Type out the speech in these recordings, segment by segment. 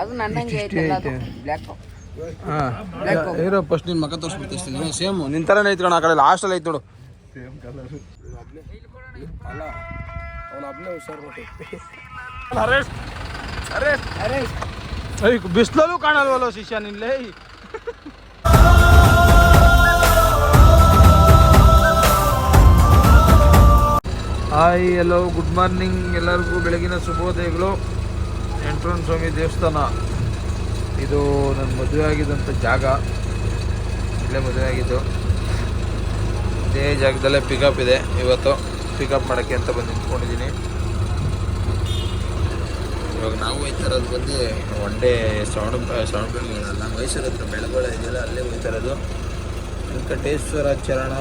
ಅದು ನನ್ನಂಗೆ ಐತಲ್ಲ ಅದು ಬ್ಲ್ಯಾಕ್ ಹಾಂ. ಇರೋ ಫಸ್ಟ್ ನಿನ್ನ ಮಕ್ಕ ತೋರಿಸ್ಬಿಡ್ತೀನಿ ಸೇಮ್ ನಿನ್ನ ಥರನೇ ಕಣ ಆ ಕಡೆ ಲಾಸ್ಟಲ್ಲಿ ಐತಿ ನೋಡು. ಅಲ್ಲ ಅವನ ಒಬ್ಬನೇ ಹುಷಾರು ಅರೆಸ್ಟ್ ಅರೆಸ್ಟ್ ಅರೆಸ್ಟ್ ಐ ಬಿಸಿಲಲ್ಲೂ ಕಾಣಲ್ವಲ್ಲ ಶಿಷ್ಯ ನಿನ್ಲೇ? ಹಾಯ್ ಹಲೋ ಗುಡ್ ಮಾರ್ನಿಂಗ್ ಎಲ್ಲರಿಗೂ ಬೆಳಗಿನ ಶುಭೋದಯಗಳು. ಎಂಟ್ರನ್ ಸ್ವಾಮಿ ದೇವಸ್ಥಾನ. ಇದು ನನ್ನ ಮದುವೆ ಆಗಿದ್ದಂಥ ಜಾಗ. ಇಲ್ಲೇ ಮದುವೆ ಆಗಿದ್ದು. ಇದೇ ಜಾಗದಲ್ಲೇ ಪಿಕಪ್ ಇದೆ. ಇವತ್ತು ಪಿಕಪ್ ಮಾಡೋಕ್ಕೆ ಅಂತ ಬಂದು ನಿಂತ್ಕೊಂಡಿದ್ದೀನಿ. ಇವಾಗ ನಾವು ಹೋಯ್ತಾ ಇರೋದು ಬಂದು ಒನ್ ಡೇ ಶ್ರವಣ ಶ್ರವಣ ನಮ್ಮ ಮೈಸೂರು ಹತ್ರ ಬೆಳಗೊಳ ಇದೆಯಲ್ಲ, ಅಲ್ಲೇ ಹೋಯ್ತಾ ಇರೋದು. ವೆಂಕಟೇಶ್ವರ ಚರಣ,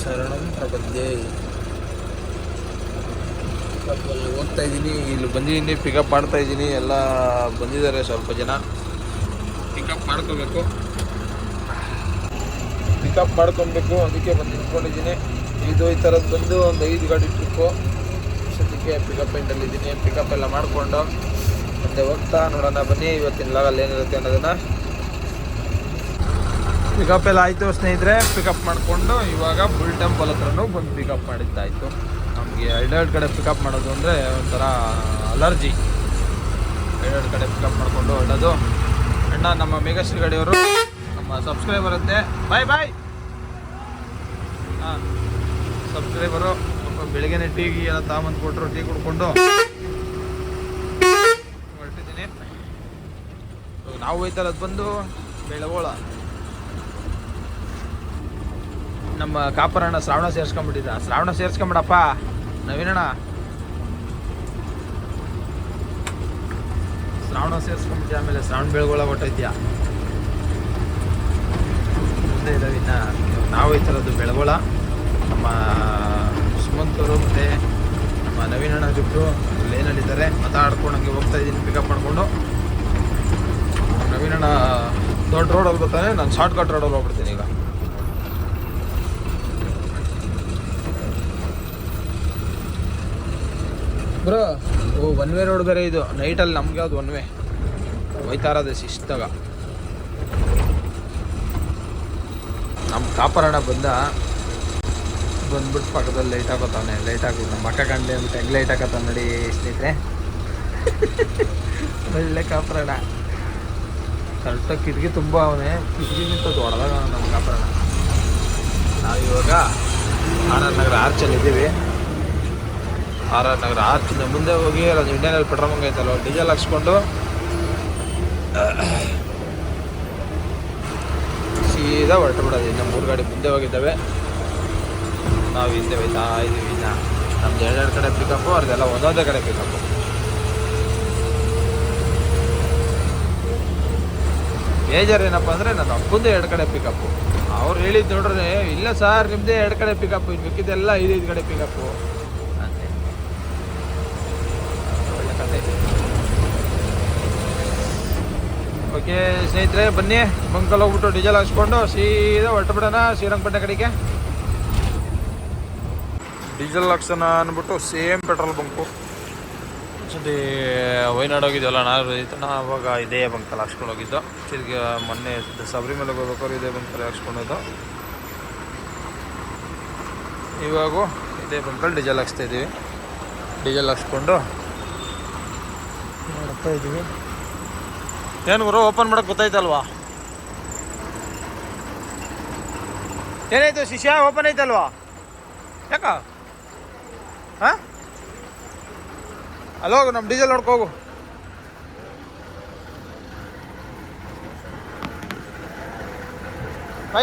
ಶರಣಂ ಪ್ರಪದ್ಯೆ. ಹೋಗ್ತಾ ಇದ್ದೀನಿ. ಇಲ್ಲಿ ಬಂದಿದ್ದೀನಿ ಪಿಕಪ್ ಮಾಡ್ತಾ ಇದ್ದೀನಿ. ಎಲ್ಲ ಬಂದಿದ್ದಾರೆ ಸ್ವಲ್ಪ ಜನ. ಪಿಕಪ್ ಮಾಡ್ಕೋಬೇಕು. ಪಿಕಪ್ ಮಾಡ್ಕೊಬೇಕು, ಅದಕ್ಕೆ ಬಂದು ನಿಂತ್ಕೊಂಡಿದ್ದೀನಿ. ಇದು ಈ ಥರದ್ದು ಬಂದು ಒಂದು ಐದು ಗಾಡಿ ಟ್ರಿಪ್ಪು ಸದ್ಯಕ್ಕೆ ಪಿಕಪ್ ಪಾಯಿಂಟಲ್ಲಿದ್ದೀನಿ ಪಿಕಪ್ ಎಲ್ಲ ಮಾಡಿಕೊಂಡು ಮುಂದೆ ಹೋಗ್ತಾ ನೋಡೋಣ, ಬನ್ನಿ. ಇವತ್ತಿನ ಲಾಗಲ್ಲಿ ಏನಿರುತ್ತೆ ಅನ್ನೋದನ್ನು. ಪಿಕಪ್ ಎಲ್ಲ ಆಯಿತು ಸ್ನೇಹಿತರೆ. ಪಿಕಪ್ ಮಾಡಿಕೊಂಡು ಇವಾಗ ಬುಲ್ ಟೆಂಪಲ್ ಹತ್ರನೂ ಬಂದು ಪಿಕಪ್ ಮಾಡಿದ್ದಾಯಿತು. ನಮಗೆ ಎರಡೆರಡು ಕಡೆ ಪಿಕಪ್ ಮಾಡೋದು ಅಂದರೆ ಒಂಥರ ಅಲರ್ಜಿ ಎರಡೆರಡು ಕಡೆ ಪಿಕಪ್ ಮಾಡಿಕೊಂಡು ಹೊರಡೋದು ಅಣ್ಣ, ನಮ್ಮ ಮೇಘಶ್ರೀ ಗಡಿಯವರು ನಮ್ಮ ಸಬ್ಸ್ಕ್ರೈಬರ್ ಅಂತೆ. ಬಾಯ್ ಬಾಯ್ ಹಾಂ ಸಬ್ಸ್ಕ್ರೈಬರು ಬೆಳಿಗ್ಗೆನೆ ಟೀ ಗೀ ಎಲ್ಲ ತಗೊಂಬಂದು ಕೊಟ್ಟರು ಟೀ ಕುಡ್ಕೊಂಡು. ಹೊರಟಿದ್ದೀನಿ. ನಾವು ಹೋಯ್ತಾ ಅದು ಬಂದು ಬೆಳಗೋಳ. ನಮ್ಮ ಕಾಪರಣ್ಣ ಶ್ರಾವಣ ಸೇರ್ಸ್ಕೊಂಡ್ಬಿಟ್ಟಿದ್ದ. ಶ್ರಾವಣ ಸೇರ್ಸ್ಕೊಂಬಿಡಪ್ಪ. ನವೀನಣ್ಣ. ಶ್ರಾವಣ ಸೇರ್ಸ್ಕೊಂಡ್ಬಿಟ್ಟು ಆಮೇಲೆ ಶ್ರಾವಣ ಬೆಳಗೊಳ ಹೊಟ್ಟೈತ್ಯಾ ಮುಂದೆ ನಾವು ಈ ಥರದ್ದು ಬೆಳಗೊಳ, ನಮ್ಮ ಸುಮಂತರು ಮತ್ತು ನಮ್ಮ ನವೀನಣ್ಣ ಜುಟ್ಟು ಲೇನಲ್ಲಿದ್ದಾರೆ. ಮಾತಾಡ್ಕೊಂಡು ಹಂಗೆ ಹೋಗ್ತಾ ಇದ್ದೀನಿ ಪಿಕಪ್ ಮಾಡಿಕೊಂಡು. ನವೀನಣ್ಣ ದೊಡ್ಡ ರೋಡಲ್ಲಿ ಬರ್ತಾನೆ, ನಾನು ಶಾರ್ಟ್ ಕಟ್ ರೋಡಲ್ಲಿ ಹೋಗ್ಬಿಡ್ತೀನಿ ಈಗ. ಬ್ರೋ ಓ ಒನ್ ವೇ ರೋಡ್ ಬೇರೆ ಇದು. ನೈಟಲ್ಲಿ ನಮ್ಗೆ ಯಾವ್ದು ಒನ್ ವೇ ಹೋಯ್ತಾ ಶಿಸ್ತಾಗ ನಮ್ಮ ಕಾಪರಣ ಬಂದ, ಬಂದ್ಬಿಟ್ಟು ಪಕ್ಕದಲ್ಲಿ ಲೈಟ್ ಹಾಕೋತಾನೆ. ಲೈಟ್ ಹಾಕಿ ನಮ್ಮ ಅಕ್ಕ ಕಂಡ್ಲಿ ಅಂದ್ಬಿಟ್ಟು ಹೆಂಗ್ ಲೈಟ್ ಹಾಕತ್ತ ನೋಡಿ ಸ್ನೇಹಿತರೆ. ಒಳ್ಳೆ ಕಾಪರಣ. ಕರೆಕ್ಟಾಗಿ ಕಿಟಕಿ ತುಂಬ ಅವನೇ. ಕಿಟಕಿಗಿಂತ ದೊಡ್ಡದಾಗ ನಮ್ಮ ಕಾಪರಣ. ನಾವಿವಾಗ ಆರ್ ನಗರ ಆರ್ಚಲ್ಲಿ ಇದ್ದೀವಿ ಆರ್ ಆರ್ ನಗರ ಆರ್ಚಿಂದ ಮುಂದೆ ಹೋಗಿ ಅದು ಇಂಡಿಯನ್ ಆಯಿಲ್ ಪೆಟ್ರೋಲ್ ಬಂಕ್ ಐತಲ್ಲ ಡೀಸೆಲ್ ಹಾಕ್ಸ್ಕೊಂಡು, ಸೀದಾ ಹೊರಟು ಬಿಡೋದು. ಇನ್ನು ಮೂರು ಗಾಡಿ ಮುಂದೆ ಹೋಗಿದ್ದಾವೆ. ನಾವು ಹಿಂದೆ ಹೋಯ್ತಾ ಇದ್ದೀವಿ ಇನ್ನು. ನಮ್ದು ಎರಡೆರಡು ಕಡೆ ಪಿಕಪ್ಪು ಅವ್ರದ್ದೆಲ್ಲ ಒಂದೊಂದೇ ಕಡೆ ಪಿಕಪ್ಪು ಮೇಜರ್ ಏನಪ್ಪ ಅಂದರೆ, ನನ್ನ ಅಪ್ಪಂದೇ ಎರಡು ಕಡೆ ಪಿಕಪ್ಪು ಅವ್ರು ಹೇಳಿದ್ದು ನೋಡ್ರೆ, ಇಲ್ಲ ಸರ್ ನಿಮ್ಮದೇ ಎರಡು ಕಡೆ ಪಿಕಪ್ಪು ಇನ್ನು ಮಿಕ್ಕಿದ್ದೆಲ್ಲ ಐದೈದು ಕಡೆ ಪಿಕಪ್ಪು ಅಂತೆ ಒಳ್ಳೆ ಕತೆ ಓಕೆ ಸ್ನೇಹಿತರೆ, ಬನ್ನಿ. ಬಂಕಲ್ ಹೋಗ್ಬಿಟ್ಟು ಡೀಸೆಲ್ ಹಾಕ್ಸ್ಕೊಂಡು ಸೀದಾ ಹೊರಟು ಬಿಡೋಣ ಶ್ರೀರಂಗಪಟ್ಟಣ ಕಡೆಗೆ. ಡೀಸೆಲ್ ಹಾಕ್ಸೋಣ ಅಂದ್ಬಿಟ್ಟು ಸೇಮ್ ಪೆಟ್ರೋಲ್ ಬಂಕು. ಸತಿ ವೈನಾಡ್ ಹೋಗಿದ್ವಲ್ಲ, ನಾನು ರೈತನ ಅವಾಗ ಇದೇ ಬಂಕಲ್ಲಿ ಹಾಕ್ಸ್ಕೊಂಡು ಹೋಗಿದ್ದು. ತಿರ್ಗಿ ಮೊನ್ನೆ ಶಬರಿಮಲೆಗೆ ಹೋಗ್ಬೇಕಾದ್ರೆ ಇದೇ ಬಂಕಲ್ಲಿ ಹಾಕ್ಸ್ಕೊಂಡೋದು ಇವಾಗೂ ಇದೇ ಬಂಕಲ್ಲಿ ಡೀಸೆಲ್ ಹಾಕ್ಸ್ತಾ ಇದ್ದೀವಿ ಡೀಸೆಲ್ ಹಾಕ್ಸ್ಕೊಂಡು ನೋಡ್ತಾ ಇದ್ದೀವಿ ಏನು ಗುರು ಓಪನ್ ಮಾಡೋಕೆ ಗೊತ್ತಾಯ್ತಲ್ವಾ? ಏನಾಯ್ತು ಶಿಷ್ಯ? ಓಪನ್ ಐತಲ್ವಾ ಯಾಕ? ಹಾಂ? ಅಲ್ಲೋಗು ನಮ್ಮ ಡೀಸೆಲ್ ನೋಡ್ಕೋಗು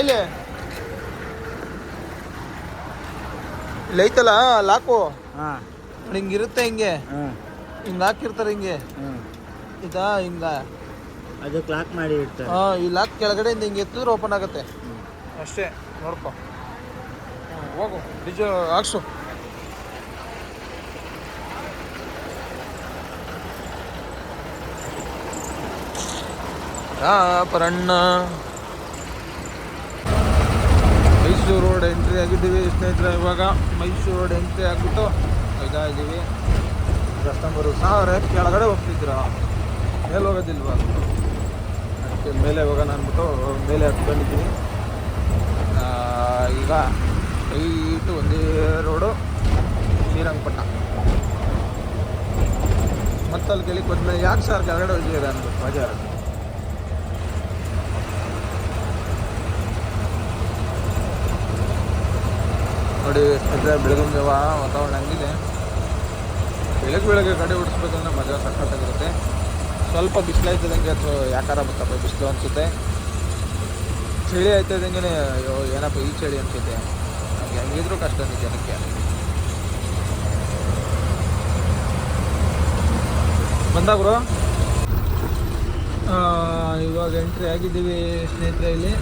ಇಲ್ಲಿ ಇಲ್ಲಿ ಐತಲ್ಲ ಲಾಕು? ಹಾಂ. ಹಿಂಗಿರುತ್ತೆ ಹಿಂಗೆ. ಹಿಂಗೆ ಹಾಕಿರ್ತಾರೆ ಹಿಂಗೆ. ಇದಾ ಹಿಂಗ. ಅದು ಕ್ಲಾಕ್ ಮಾಡಿ ಇಡ್ತಾರೆ. ಹಾ ಈ ಲಾಕ್ ಕೆಳಗಡೆಯಿಂದ ಹಿಂಗೆ ಎತ್ತಿದ್ರೆ ಓಪನ್ ಆಗುತ್ತೆ. ಅಷ್ಟೇ ನೋಡ್ಕೊ. ಹ್ಮ್, ಹೋಗು ಡೀಸೆಲ್ ಹಾಕ್ಸು. ಪರಣ್ಣ ಮೈಸೂರು ರೋಡ್ ಎಂಟ್ರಿ ಆಗಿದ್ದೀವಿ ಸ್ನೇಹಿತರೆ ಇವಾಗ ಮೈಸೂರು ರೋಡ್ ಎಂಟ್ರಿ ಆಗಿಬಿಟ್ಟು ಇದ್ದೀವಿ ಕಸ್ಟಮರು ಸಾವಿರ ಕೆಳಗಡೆ ಹೋಗ್ತಿದ್ರ ಮೇಲೆ ಹೋಗೋದಿಲ್ವಾ? ಅದಕ್ಕೆ ಮೇಲೆ ಹೋಗೋಣ ಅಂದ್ಬಿಟ್ಟು ಮೇಲೆ ಹತ್ಕೊಂಡಿದ್ದೀನಿ. ಈಗ ಸ್ಟ್ರೈಟು ಒಂದೇ ರೋಡು ಶ್ರೀರಂಗಪಟ್ಟಣ ಮತ್ತಲ್ಲಿ ಕೆಳಗೆ ಬಂದ್ಮೇಲೆ ಯಾಕೆ ಸರ್ ಕೆಳಗಡೆ ಹೋಗಿದ್ದೀರಾ ಅಂದ್ಬಿಟ್ಟು ಬಜಾರ್ ನೋಡಿ ಸದ್ಯ ಬೆಳಗಿನ ಜಾವ ವಾತಾವರಣ ಹಂಗಿದೆ. ಬೆಳಗ್ಗೆ ಬೆಳಗ್ಗೆ ಗಾಡಿ ಓಡಿಸ್ಬೇಕಂದ್ರೆ ಮಜಾ ಸಖತ್ತಾಗಿರುತ್ತೆ. ಸ್ವಲ್ಪ ಬಿಸಿಲಾಯ್ತದಂಗೆ ಅಥವಾ ಯಾಕಾರ ಬರ್ತಪ್ಪ ಬಿಸಿಲು ಅನಿಸುತ್ತೆ. ಚಳಿ ಆಯ್ತದಂಗೆ ಅಯ್ಯೋ, ಏನಪ್ಪ ಈ ಚಳಿ ಅನಿಸುತ್ತೆ. ಹಂಗೆ ಹೆಂಗಿದ್ರು ಕಷ್ಟ ಜನಕ್ಕೆ. ಬಂದಾಗ್ರು ಇವಾಗ ಎಂಟ್ರಿ ಆಗಿದ್ದೀವಿ ಸ್ನೇಹಿತರೆ ಇಲ್ಲಿ.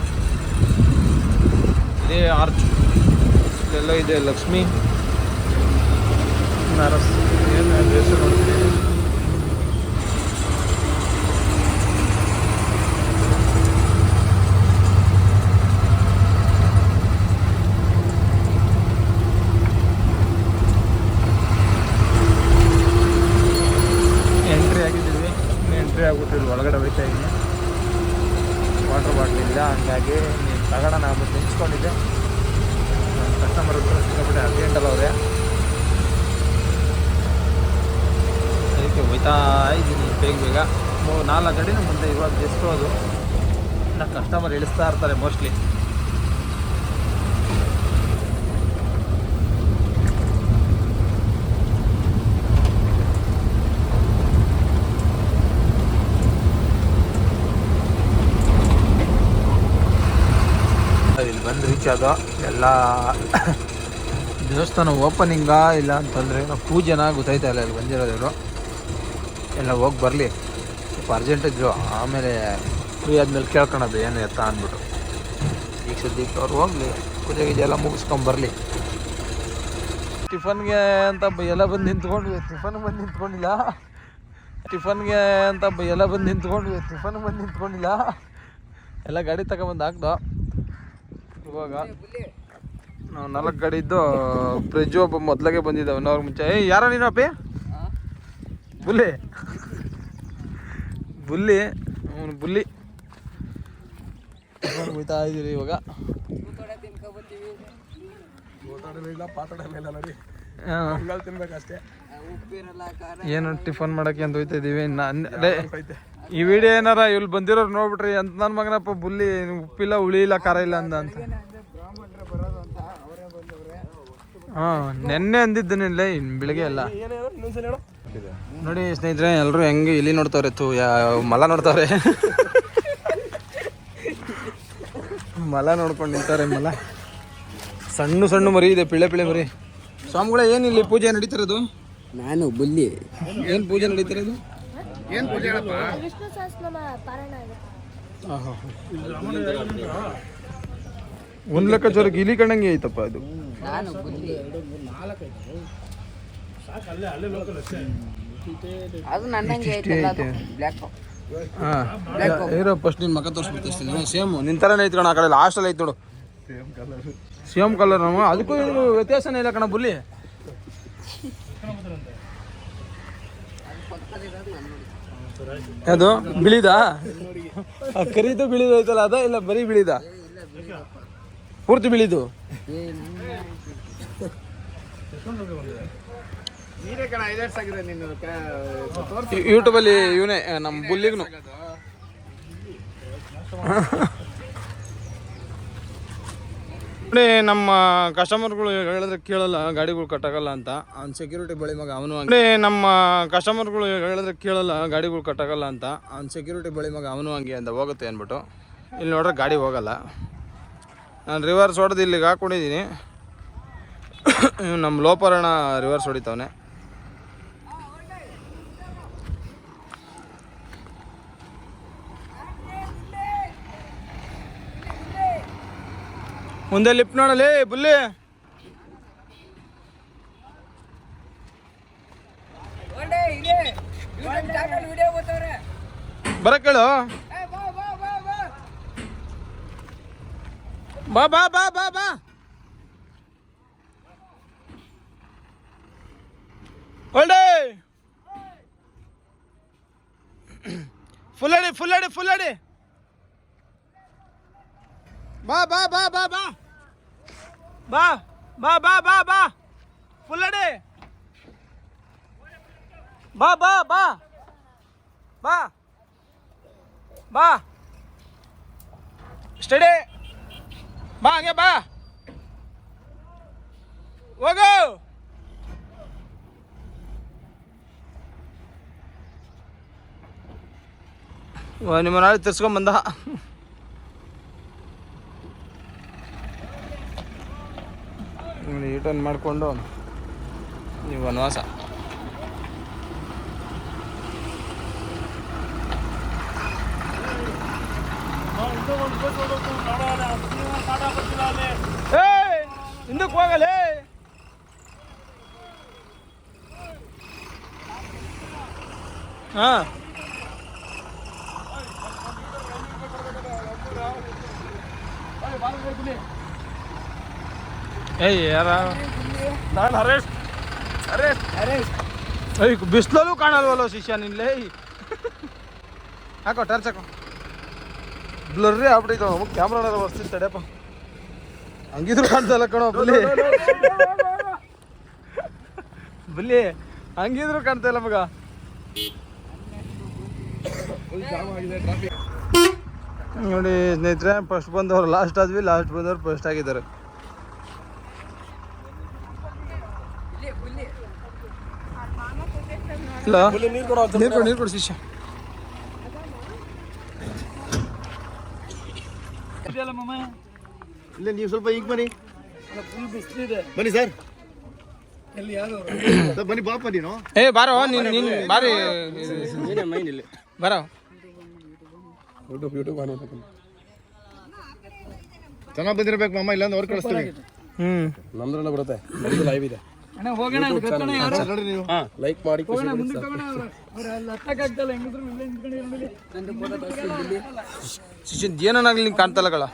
ಇದೇ ಆರ್ಚ್. ಇಲ್ಲೆಲ್ಲ ಇದೆ ಲಕ್ಷ್ಮಿ. ನಾರಸ್ ಏನು ಹೆಸರು ನೋಡ್ತೀನಿ ಎಂಟ್ರಿ ಆಗಿದ್ದೀವಿ ಎಂಟ್ರಿ ಆಗ್ಬಿಟ್ಟು ಇಲ್ಲಿ ಒಳಗಡೆ ಹೋಗ್ತಾ ಇದ್ದೀನಿ. ವಾಟರ್ ಬಾಟ್ಲ್ ಇಲ್ಲ, ಹಂಗಾಗಿ ನೀನು ತಗೋಣ ಆಗ್ಬಿಟ್ಟು ನಿಂಚ್ಕೊಂಡಿದ್ದೆ ಕಸ್ಟಮರ್ ಹತ್ರ ಸಿಕ್ಕಾಪಟ್ಟೆ ಅರ್ಜೆಂಟಲ್ಲ ಅವರೇ. ಅದಕ್ಕೆ ಹೋಯ್ತಾ ಇದ್ದೀನಿ ಬೇಗ ಬೇಗ. ನಾಲ್ಕು ಗಡಿನ ಮುಂದೆ ಇವಾಗ ಜಸ್ಟ್ ಅದು ಇನ್ನು ಕಸ್ಟಮರ್ ಇಳಿಸ್ತಾ ಇರ್ತಾರೆ ಮೋಸ್ಟ್ಲಿ ಆದ ಎಲ್ಲ ದೇವಸ್ಥಾನ ಓಪನಿಂಗಾ ಇಲ್ಲ ಅಂತಂದರೆ ನಾವು ಪೂಜೆನ ಗೊತ್ತಾಯ್ತಾ ಇಲ್ಲ ಇಲ್ಲಿ ಬಂದಿರೋದಿವರು ಎಲ್ಲ ಹೋಗಿ ಬರಲಿ. ಸ್ವಲ್ಪ ಅರ್ಜೆಂಟ್ ಇದ್ರು. ಆಮೇಲೆ ಫ್ರೀ ಆದಮೇಲೆ ಕೇಳ್ಕೊಳೋದು ಏನು ಎತ್ತ ಅಂದ್ಬಿಟ್ಟು. ಈಗ ಸದ್ಯಕ್ಕೆ ಅವ್ರು ಹೋಗಲಿ. ಪೂಜೆ ಗೀಜೆ ಎಲ್ಲ ಮುಗಿಸ್ಕೊಂಬರ್ಲಿ ಟಿಫನ್ಗೆ ಅಂತ ಎಲ್ಲ ಬಂದು ನಿಂತ್ಕೊಂಡು ಟಿಫನ್ ಬಂದು ನಿಂತ್ಕೊಂಡಿಲ್ಲ. ಟಿಫನ್ಗೆ ಅಂತ ಎಲ್ಲ ಬಂದು ನಿಂತ್ಕೊಂಡು ಟಿಫನ್ ಬಂದು ನಿಂತ್ಕೊಂಡಿಲ್ಲ. ಎಲ್ಲ ಗಾಡಿ ತಗೊಂಬಂದು ಹಾಕ್ದು. ಇವಾಗ ನಾವು ನಾಲ್ಕು ಗಾಡಿ ಇದ್ದು ಫ್ರಿಜ್ ಒಬ್ಬ ಮೊದ್ಲಾಗೆ ಬಂದಿದ್ದಾವೆ ಅವ್ರ ಮುಂಚೆ. ಏ ಯಾರ ನೀನು ಅಪ್ಪಿ? ಬುಲ್ಲಿ. ಬುಲ್ಲಿ. ಅವನು ಬುಲ್ಲಿ. ಹೋಗ್ತಾ ಇದ್ದೀರಿ ಇವಾಗ. ಏನು ಟಿಫನ್ ಮಾಡಕ್ಕೆ ಅಂತ ಹೋಯ್ತಾ ಇದೀವಿ? ನಾನು ಈ ವಿಡಿಯೋ ಏನಾರ ಇಲ್ಲಿ ಬಂದಿರೋರು ನೋಡ್ಬಿಟ್ರಿ ಅಂತ ನನ್ನ ಮಗನಪ್ಪ ಬುಲ್ಲಿ ಉಪ್ಪಿಲ್ಲ ಉಳಿ ಇಲ್ಲ ಖಾರ ಇಲ್ಲ ಅಂದ ಅಂತ. ಹಾ ನೆನ್ನೆ ಅಂದಿದ್ದನಿಲ್ಲ ಇನ್ ಬೆಳಿಗ್ಗೆ ಎಲ್ಲ ನೋಡಿ ಸ್ನೇಹಿತರೆ ಎಲ್ಲರೂ ಹೆಂಗೆ ಇಲ್ಲಿ ನೋಡ್ತಾವ್ರೆ ತು ಮಲ ನೋಡ್ತಾವ್ರೆ. ಮಲ ನೋಡ್ಕೊಂಡು ನಿಂತಾರೆ ಮಲ. ಸಣ್ಣ ಸಣ್ಣ ಮರಿ ಇದೆ ಪಿಳೆ ಪಿಳೆ ಮರಿ. ಸ್ವಾಮಿಗಳೇ ಏನಿಲ್ಲ ಇಲ್ಲಿ ಪೂಜೆ ನಡೀತಿರೋದು ನಾನು ಬುಲ್ಲಿ. ಏನು ಪೂಜೆ ನಡೀತಿರೋದು ವಿಷ್ಣು ಸಹಸ್ರನಾಮ ಪಾರಾಯಣ ಆಗುತ್ತೆ. ಒಂದು ಲೆಕ್ಕಾಚಾರ ಗಿಲಿ ಕಂಡಂಗೆ ಐತಪ್ಪ ಇದು ನಾನು ಅದು ನನ್ನಂಗೆ ಐತಲ್ಲ ಅದು ಬ್ಲ್ಯಾಕ್ ಹಾಂ. ಇರೋ ಫಸ್ಟ್ ನಿನ್ನ ಮಕ್ಕ ತೋರಿಸ್ಬಿಡ್ತೀನಿ ಸೇಮ್ ನಿನ್ನ ಥರನೇ ಐತಿ ಕಣ ಆ ಕಡೆ ಲಾಸ್ಟಲ್ಲಿ ಐತೆ ನೋಡು. ಸೇಮ್ ಕಲರ್ ನಮ್ಮ. ಅದಕ್ಕೂ ಇದಕ್ಕೂ ವ್ಯತ್ಯಾಸನೇ ಇಲ್ಲ ಕಣ ಬುಲ್ಲಿ. ಅದು ಬಿಳಿದಾ? ಕರಿದು ಬಿಳಿದು ಐತಲ್ಲ, ಅದ ಇಲ್ಲ ಬರೀ ಬಿಳಿದ? ಪೂರ್ತಿ ಬಿಳಿದು? ಯೂಟ್ಯೂಬಲ್ಲಿ ಇವನೇ ನಮ್ಮ ಬುಲ್ಲಿಗ್ನು. ನೋಡಿ ನಮ್ಮ ಕಸ್ಟಮರ್ಗಳು ಹೇಳಿದ್ರೆ ಕೇಳಲ್ಲ ಗಾಡಿಗಳು ಕಟ್ಟಾಗಲ್ಲ ಅಂತ. ಅವ್ನು ಸೆಕ್ಯೂರಿಟಿ ಬಳಿ ಮಗ ಅವನು ನೋಡಿ ನಮ್ಮ ಕಸ್ಟಮರ್ಗಳು ಹೇಳಿದ್ರೆ ಕೇಳಲ್ಲ ಗಾಡಿಗಳು ಕಟ್ಟಾಗಲ್ಲ ಅಂತ. ಅವ್ನು ಸೆಕ್ಯೂರಿಟಿ ಬಳಿ ಮಗ ಅವನು ಹಂಗೆ ಅಂತ ಹೋಗುತ್ತೆ ಅಂದ್ಬಿಟ್ಟು. ಇಲ್ಲಿ ನೋಡ್ರೆ ಗಾಡಿ ಹೋಗಲ್ಲ. ನಾನು ರಿವರ್ಸ್ ಹೊಡೆದು ಇಲ್ಲಿಗೆ ಹಾಕೊಂಡಿದ್ದೀನಿ. ನಮ್ಮ ಲೋಪರಣ ರಿವರ್ಸ್ ಹೊಡಿತಾವನೆ. ಮುಂದೆ ಲಿಫ್ಟ್ ನೋಡಲಿ ಬುಲ್ಲಿ. ಬರಕ್ಕೇಳು ಬಾ ಬಾ ಬಾ ಬಾ. ಬಾ ಒಳ್ಳೆ. ಫುಲ್ ಅಡಿ ಫುಲ್ ಅಡಿ ಫುಲ್ ಅಡಿ. ಬಾ ಬಾ ಬಾ ಬಾ ಬಾ. ಬಾ ಬಾ ಬಾ ಬಾ ಬಾ. ಫುಲ್ ಅಡಿ ಬಾ ಬಾ ಬಾ. ಬಾ. ಬಾ. ಸ್ಟಡಿ. ಬಾ, ಹಂಗೆ ಬಾ. ಹೋಗು. ನಿಮ್ಮ ನಾಳೆ ತಿರ್ಸ್ಕೊಂಬಂದ ರಿಟರ್ನ್ ಮಾಡಿಕೊಂಡು ನೀವು ವನವಾಸ. ಹಿಂದಕ್ಕೆ ಹೋಗಲೇ ಹಾಂ. ಏಯ್ ಯಾರ? ನಾನು ಹರೇಶ್. ಹರೇಶ್. ಹರೇಶ್. ಏಯ್ ಬಿಸಿಲಲ್ಲೂ ಕಾಣಲ್ವಲ್ಲ ಶಿಷ್ಯ ನಿನ್ಲೇ? ಹಾಕೋ ಟರ್ಚ್ ಹಾಕೋ. ಬ್ಲರ್ರಿ ಆಗ್ಬಿಟ್ಟಿದ್ದು ನಮಗೆ ಕ್ಯಾಮ್ರಾ ಬರ್ತೀನಿ ತಡೆಯಪ್ಪ ಹಂಗಿದ್ರು ಕಾಣ್ತಲ್ಲ ಕಣೋ ಬುಲಿ ಬುಲಿ ಹಂಗಿದ್ರು ಕಾಣ್ತಾ ಇಲ್ಲ ಮಗ. ನೋಡಿ ಸ್ನೇಹಿತರೆ ಫಸ್ಟ್ ಬಂದವರು ಲಾಸ್ಟ್ ಆದ್ವಿ ಲಾಸ್ಟ್ ಬಂದವ್ರು ಫಸ್ಟ್ ಆಗಿದ್ದಾರೆ. ಇಲ್ಲ. ನೀರು ಕೊಡು ನೀರು ಕೊಡು ಶಿಷ್ಯ. ಇಲ್ಲ ನೀವು ಸ್ವಲ್ಪ ಈಗ ಬನ್ನಿ. ಬನ್ನಿ ಸರ್. ಬನ್ನಿ ಬಾಪ ನೀನು. ಏ ಬಾರೋ ನೀನು ನೀನ್ ಬಾರಿ. ಬರೋ. ಚೆನ್ನಾಗಿ ಬಂದಿರ್ಬೇಕು ಮಾಮ ಇಲ್ಲಾಂದ್ರೆ ಅವ್ರು ಕಳಿಸ್ತೀವಿ. ಹ್ಮ್. ನಮ್ದ್ರಲ್ಲ ಬರುತ್ತೆ. ನಮ್ದು ಲೈವ್ ಇದೆ. ಲೈಕ್ ಮಾಡಿ ಶಿಷ್ಯ ನಿಂಗೆ ಕಾಣ್ತಲ್ಲ ಕಳ